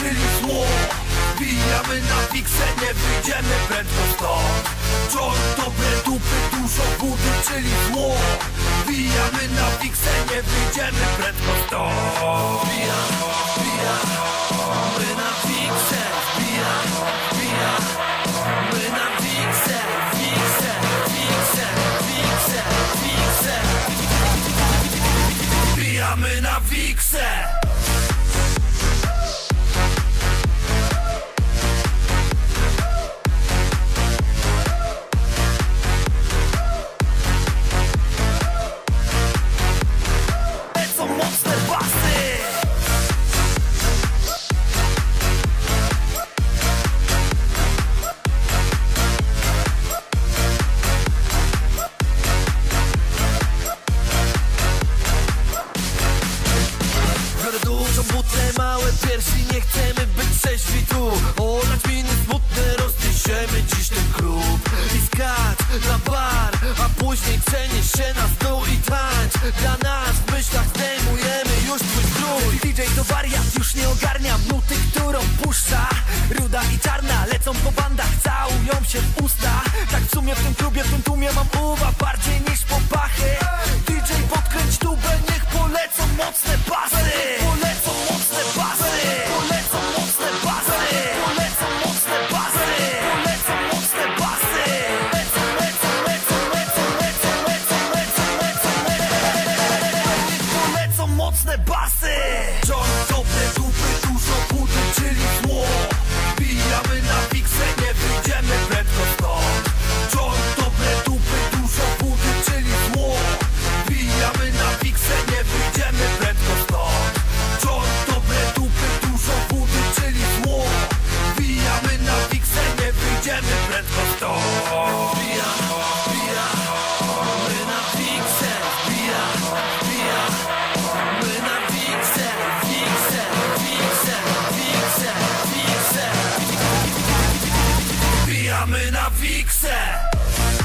czyli zło. Bijamy na fiksę, nie wyjdziemy prędko stąd. Joint, dobre dupy, dużo budy, czyli zło. Bijamy na fiksę, nie wyjdziemy prędko stąd. Bijam, bijam, my na fiksę Bijam, bijam, my na fiksę Fiksę, fiksę, fiksę, fiksę. Bijamy na puszcza. Ruda i czarna lecą po bandach, całują się w usta. Tak w sumie w tym klubie, w tym tłumie mam uwa bardziej Vixe!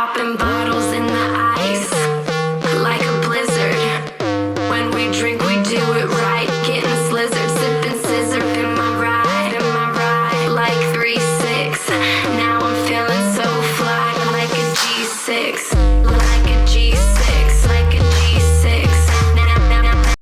popping bottles in the